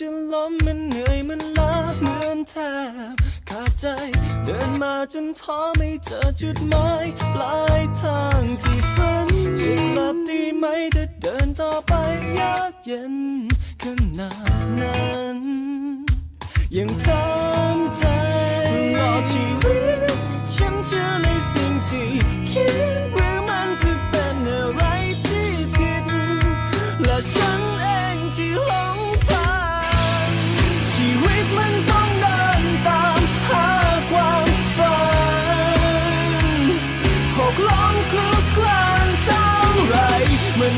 ล้มมันเหนื่อยมันล้าเหมือนแทบขาดใจ เดินมาจนท้อไม่เจอจุดหมายปลายทางที่ฝันจะกลับดีไหมถ้าเดินต่อไปยากเย็นขนาดนั้นยังทำใจตลอชีวิตฉันเชื่อในสิ่งที่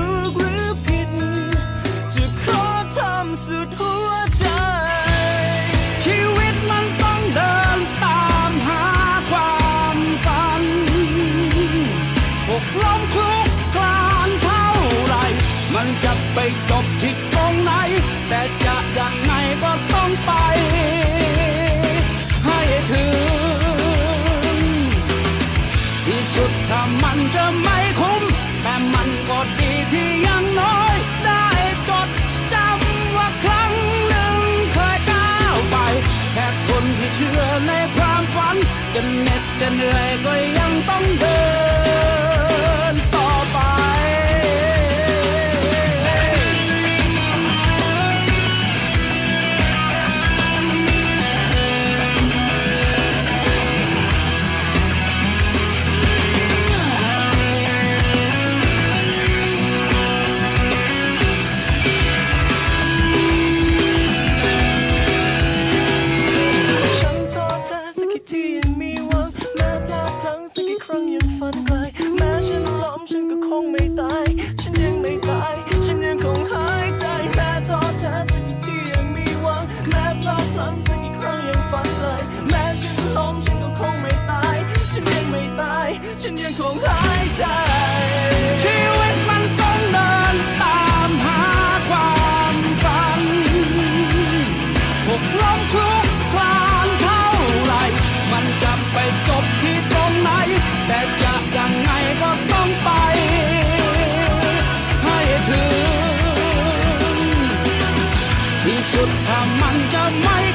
ก จบที่ตรงไหน แต่จะยังไงก็ต้องไป ให้ถึง ที่สุดถ้ามันจะไม่คุ้ม แต่มันก็ดีที่ยังน้อย นยังคงหายใจ ชีวิตมันต้องเดินตามหาความฝันหกล้มทุกครานเท่าไร มันจะไปจบที่ตรงไหน แต่จะยังไงก็ต้องไป ให้ถึง ที่สุดถ้ามันจะไม่